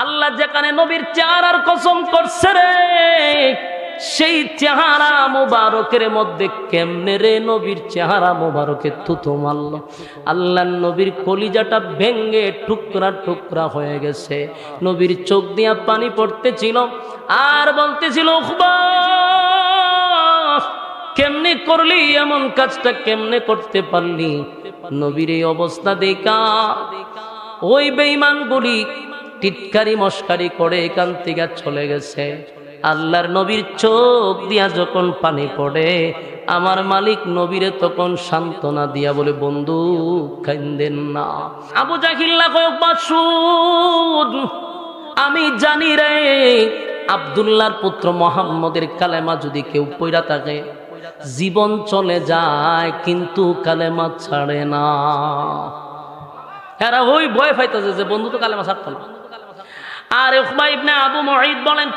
আল্লাহ যেখানে নবীর চেহারার কসম করছে রে সেই চেহারা মোবারকের মধ্যে কেমনে রে নবীর চেহারা মোবারকের থুতু মারল? আল্লাহ নবীর কলিজাটা ভেঙ্গে টুকরা টুকরা হয়ে গেছে। নবীর চোখ দিয়া পানি পড়তেছিল আর বলতেছিল "উখবা, কেমনে করলি? এমন কাজটা কেমনে করতে পারলি? নবীর এই অবস্থা দেখা ওই বেঈমানগুলি টিটকারি মস্কারি করে এখান থেকে চলে গেছে। আল্লাহর নবীর চোখ দিয়া যখন পানি পড়ে, আমার মালিক নবীরে তখন সান্ত্বনা দিয়া বলে, বন্ধু কান্দেন না। আবু জাহিল্লা কয়েক বাসুদ আমি জানি রে, আবদুল্লাহর পুত্র মোহাম্মদের কালেমা যদি কেউ পইরা থাকে, জীবন চলে যায়, কিন্তু কালেমা ছাড়ে না। এরা ওই ভয় পাইতেছে যে, বন্ধু, তো কালেমা ছাড়তো না আর ইবনে আবু মুঈদ বলেন,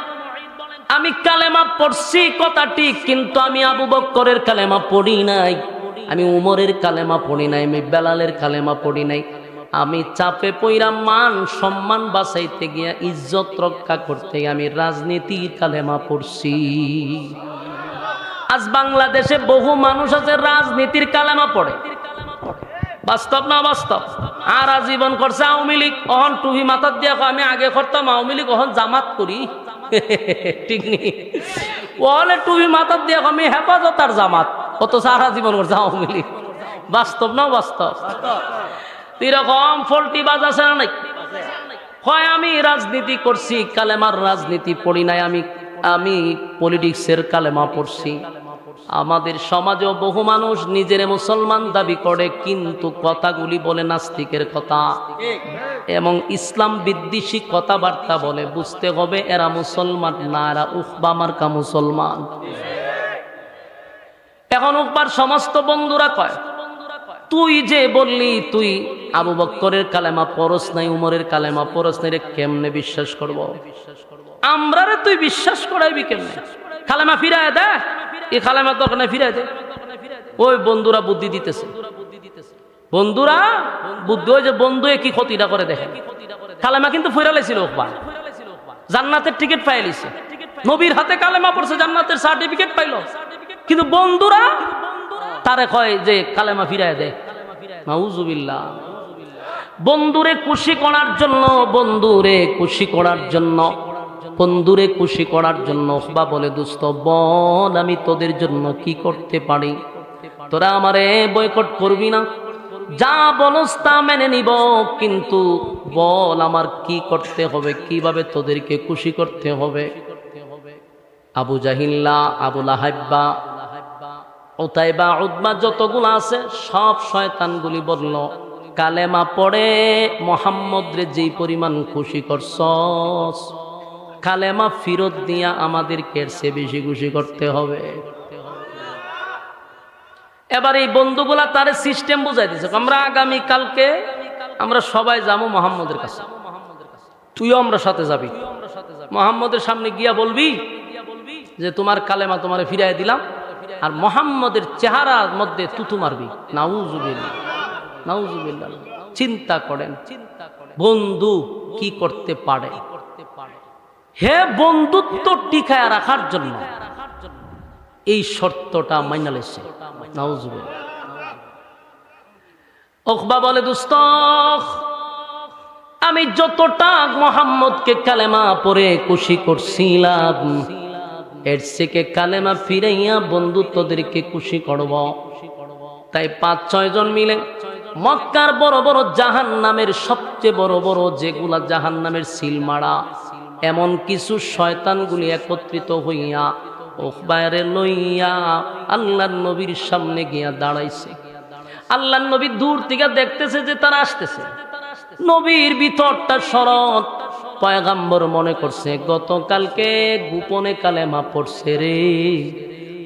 আমি কালেমা পড়ছি, কথা ঠিক, কিন্তু আমি আবু বক্করের কালেমা পড়ি নাই। আমি উমরের কালেমা পড়ি নাই, আমি বেলালের কালেমা পড়ি নাই। আমি চাপে পইরা মান সম্মান বাঁচাইতে গিয়া ইজ্জত রক্ষা করতে আমি রাজনীতির কালেমা পড়ছি। আজ বাংলাদেশে বহু মানুষ আছে রাজনীতির কালেমা পড়ে। বাস্তব না বাস্তব আর আজীবন করছে আওয়ামী লীগ। অহন টুহি মাথার দিয়া আমি আগে করতাম আওয়ামী লীগ, অহন জামাত করি। ঠিক নেই ওহলে টুহি মাথার দিয়া আমি হেফাজত আর জামাত। কত সারা জীবন করছে আওয়ামী লীগ। বাস্তব না বাস্তব? এরকম ফল্টি বাজ আছে না নাই? হয় আমি রাজনীতি করছি, কালেমার রাজনীতি পড়ি নাই, আমি আমি পলিটিক্সের কালেমা পড়ছি। আমাদের সমাজেও বহু মানুষ নিজের মুসলমান দাবি করে, কিন্তু কথাগুলি বলে নাস্তিকের কথা। এবং ইসলাম বিদ্বেষী কথাবার্তা বলে, বুঝতে হবে এরা মুসলমান না এরা উফবা মার্কা মুসলমান। এখন উকবার সমস্ত বন্ধুরা কয়, তুই যে বললি, তুই আবু বক্করের কালেমা পরশ নাই, উমরের কালেমা পরশ নাই, রে কেমনে বিশ্বাস করব? আমরা রে তুই বিশ্বাস করাইবি কেমনে? কালেমা ফিরায় দে। এই কালেমা দরকার নাই ফিরায় দে। ওই বন্ধুরা বুদ্ধি দিতেছে। বন্ধুরা বুদ্ধি, ওই যে বন্ধু কি ক্ষতিটা করে দেখে কালেমা কিন্তু ফিরালেছিল ওকবা জান্নাতের টিকিট পাইলিছে নবীর হাতে কালেমা পড়ছে, জান্নাতের সার্টিফিকেট পাইলো। কিন্তু বন্ধুরা তারে কয় যে কালেমা ফিরায় দে। নাউজুবিল্লাহ। বন্ধুরে খুশি করার জন্য, বন্ধুরে খুশি করার জন্য। বন্ধুরে খুশি করার জন্য বা বলে দুস্থ বল, আমি তোদের জন্য কি করতে পারি? তোরা আমারে বয়কট করবি না? যা বলস তা মেনে নিব, কিন্তু বল আমার কি করতে হবে? কীভাবে তোদেরকে খুশি করতে হবে? আবু জাহিল্লা আবুল আহাব্বা ওতাইবা উদ্মা যতগুলো আছে, সব শয়তানগুলি বলল, কালেমা পড়ে মোহাম্মদ রে যেই পরিমাণ খুশি করছস কালেমা ফিরত দিয়া আমাদেরকে সে বেশি খুশি করতে হবে। এবার এই বন্ধুগুলা তার সিস্টেম বুঝাই দিছে, আমরা আগামী কালকে আমরা সবাই যাব মোহাম্মদের কাছে। তুইও আমরা সাথে যাবি। মোহাম্মদের সামনে গিয়া বলবি যে, তোমার কালেমা তোমারে ফিরাই দিলাম, আর মোহাম্মদের চেহারার মধ্যে তুতু মারবি। নাউজুবিল্লাহ নাউজুবিল্লাহ। চিন্তা করেন, বন্ধু কি করতে পারে? হে বন্ধুত্ব টিকায় রাখার জন্য এই শর্তটা মাইনালেছে নাউজুবিল্লাহ। ওখবা বলে, দুস্ত, আমি যতটা মোহাম্মদকে কালেমা পরে খুশি করছিলাম, এর থেকে কালেমা ফিরাইয়া বন্ধুত্বদেরকে খুশি করব। তাই পাঁচ, ছয় জন মিলে মক্কার বড় বড় জাহান নামের সবচেয়ে বড় বড় যেগুলা জাহান নামের সিলমারা এমন কিছু শয়তানগুলি একত্রিত হইয়া ওখবায়রে লইয়া আল্লাহ নবীর সামনে গিয়া দাঁড়াইছে। আল্লাহ নবী দূর থেকে দেখতেছে যে তারা আসতেছে। নবীর ভিতরটা শরৎ। পয়গাম্বর মনে করছে, গতকালকে গোপনে কালেমা পড়ছে রে।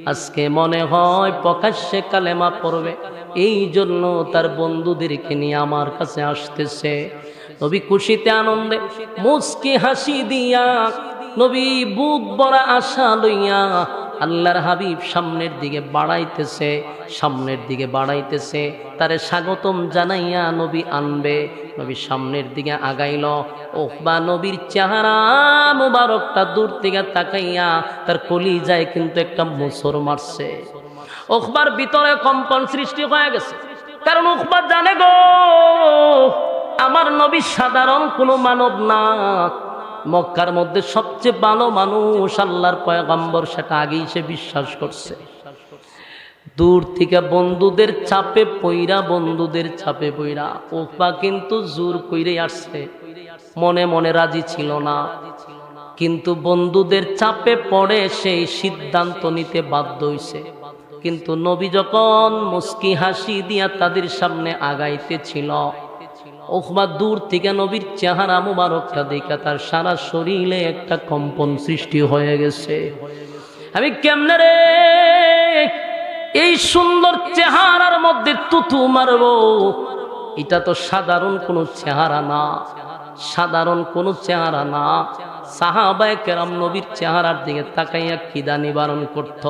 আজকে মনে হয় প্রকাশ্যে কালেমা পড়বে। এই জন্য তার বন্ধুদেরকে নিয়ে আমার কাছে আসতেছে। নবী খুশিতে আনন্দে মুসকি হাসি দিয়া নবী বুক বড়া আশা লইয়া আল্লাহর হাবিব সামনের দিকে বাড়াইতেছে, সামনের দিকে বাড়াইতেছে। তারে স্বাগতম জানাইয়া নবী আনবে। নবী সামনের দিকে আগাইল। ওহবা নবীর চেহারা মুবারকটা দূর থেকে তাকাইয়া তার কলি যায় কিন্তু একটা মুসর মারছে। ওখবার ভিতরে কম্পন সৃষ্টি হয়ে গেছে। কারণ উখবার জানে গো আমার নবী সাধারণ কোনো মানব না। মক্কার মধ্যে সবচেয়ে ভালো মানুষ আল্লাহর পয়গম্বর, সেটা আগেই সে বিশ্বাস করছে। দূর থেকে বন্ধুদের চাপে পইরা, বন্ধুদের চাপে পইরা। ওপা কিন্তু জোর কইরে আসছে। মনে মনে রাজি ছিল না। কিন্তু বন্ধুদের চাপে পড়ে সেই সিদ্ধান্ত নিতে বাধ্য হইছে। কিন্তু নবী যখন মুস্কি হাসি দিয়া তাদের সামনে আগাইতেছিল ওখবা দূর থেকে নবীর চেহারা মুবারকটা দেখা, তার সারা শরীরে একটা কম্পন সৃষ্টি হয়ে গেছে। আমি কেমনে রে এই সুন্দর চেহারার মধ্যে তুতু মারব? এটা তো সাধারণ কোনো চেহারা না, সাধারণ কোনো চেহারা না। সাহাবায় কেরাম নবীর চেহারার দিকে তাকাইয়া খিদা নিবারণ করত?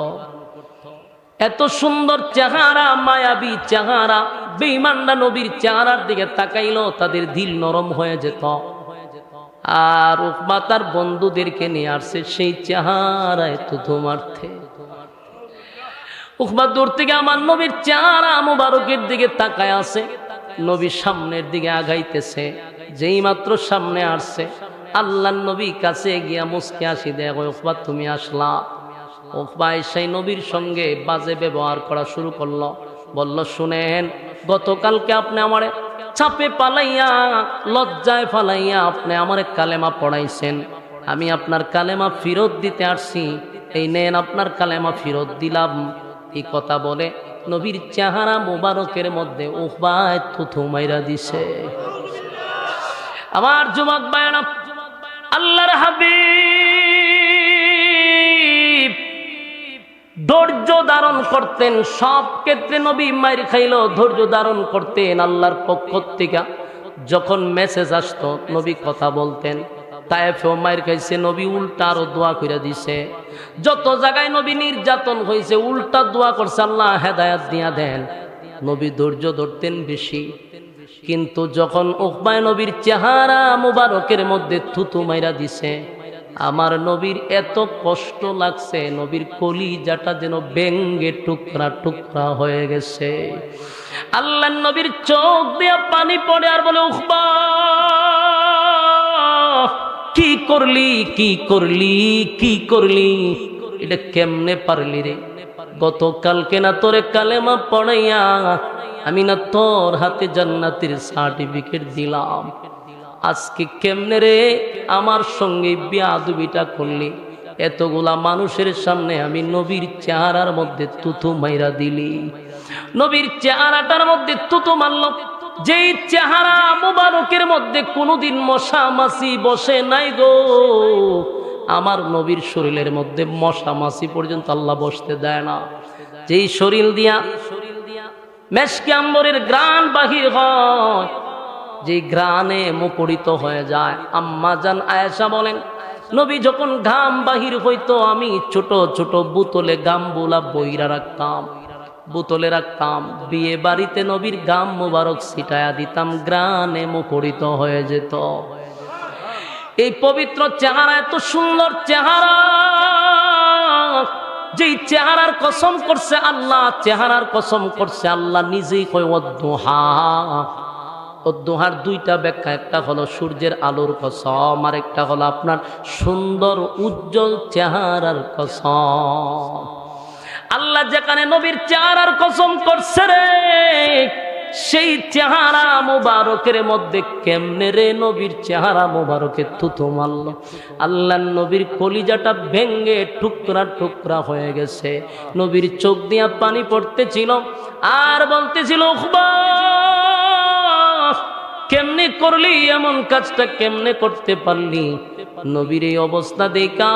এত সুন্দর চেহারা, মায়াবী চেহারা বেইমান্ডা নবীর চেহারার দিকে তাকাইলো, তাদের দিল নরম হয়ে যেত। আর উকমা তার বন্ধুদেরকে নিয়ে আসছে, সেই চেহারায় তো ধুমার্থে উকমা দূর থেকে আমার নবীর চেহারা মুবারকের দিকে তাকায় আছে নবীর সামনের দিকে আগাইতেছে, যেই মাত্র সামনে আসছে আল্লাহ নবী কাছে গিয়া মুসকে আসি দেখো উকবা তুমি আসলা। উকবা সেই নবীর সঙ্গে বাজে ব্যবহার করা শুরু করল, বলল, শুনেন গতকালকে আপনি আমারে চাপে পালাইয়া, লজ্জায় ফালাইয়া আপনি আমার কালেমা পড়াইছেন। আমি আপনার কালেমা ফিরত দিতে আসছি। এই নেন আপনার কালেমা ফিরত দিলাম। এই কথা বলে নবীর চেহারা মোবারকের মধ্যে উহবায় থুথু মাইরা দিছে। আমার যুবক বায়না, আল্লাহর হাবিব। ধৈর্য ধারণ করতেন। সব ক্ষেত্রে নবী মায়ের খাইল ধৈর্য ধারণ করতেন আল্লাহর পক্ষ থেকে। যখন মেসেজ আসত, নবী কথা বলতেন। তায়েফেও মায়ের খাইছে নবী উল্টা আরও দোয়া করে দিছে। যত জায়গায় নবী নির্যাতন হয়েছে উল্টা দোয়া করছে, আল্লাহ হেদায়াত দিয়া দেন। নবী ধৈর্য ধরতেন বেশি। কিন্তু যখন উকমায় নবীর চেহারা মুবারকের মধ্যে থুতু মাইরা দিছে আমার নবীর এত কষ্ট লাগছে, নবীর কলিজাটা যেন ব্যঙ্গে টুকরা টুকরা হয়ে গেছে। আল্লাহ নবীর চোখ দিয়ে পানি পড়ে আর বলে উখবা কি করলি কি করলি কি করলি? এটা কেমনে পারলি রে? গতকালকে না তোরে কালেমা পড়াইয়া আমি না তোর হাতে জান্নাতের সার্টিফিকেট দিলাম। আজকে কেমনে রে আমার সঙ্গে বিয়াদুবিটা করলি? এতগুলা মানুষের সামনে আমি নবীর চেহারার মধ্যে তুতু মাইরা দিলি। নবীর চেহারাটার মধ্যে তুতু মারল। যেই চেহারা মুবারকের মধ্যে কোনোদিন মশা মাছি বসে নাই গো। আমার নবীর শরীরের মধ্যে মশা মাছি পর্যন্ত আল্লাহ বসতে দেয় না। যেই শরীর দিয়া শরীর মেশকে আম্বরের গ্রান বাহির হয় যে গ্রানে মুকরিত হয়ে যায়। আম্মা জান আয়েশা বলেন, নবী যখন ঘাম বাহির হইতো, আমি ছোট ছোট বোতলে গামবুলা বইরা রাখতাম, বোতলে রাখতাম। বিয়ে বাড়িতে নবীর গাম মুবারক ছিটায়া দিতাম গ্রানে মুখরিত হয়ে যেত। এই পবিত্র চেহারা, এত সুন্দর চেহারা, যেই চেহারার কসম করছে আল্লাহ, চেহারার কসম করছে আল্লাহ, নিজেই কয় অদ্দোহা অদ্দোহার দুইটা ব্যাখ্যা, একটা হলো সূর্যের আলোর কসম, আর একটা হলো আপনার সুন্দর, উজ্জ্বল চেহারার কসম। আল্লাহ যেখানে নবীর চেহারার কসম করছে রে, সেই চেহারা মোবারকের মধ্যে কেমনে রে নবীর চেহারা মোবারকে থুতু মারল। আল্লাহ নবীর কলিজাটা ভেঙ্গে টুকরা টুকরা হয়ে গেছে। নবীর চোখ দিয়া পানি পড়তেছিল, আর বলতেছিল, উখবা! কেমনে করলি? এমন কাজটা কেমনে করতে পারলি? নবীর এই অবস্থা দেখা।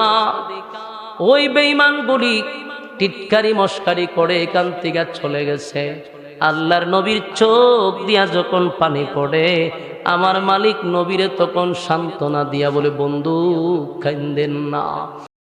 ওই বেঈমানগুলি টিটকারি মস্কারি করে এখান থেকে চলে গেছে। আল্লাহর নবীর চোখ দিয়া যখন পানি পড়ে, আমার মালিক নবীরে তখন সান্ত্বনা দিয়া বলে বন্ধু কান্দেন না।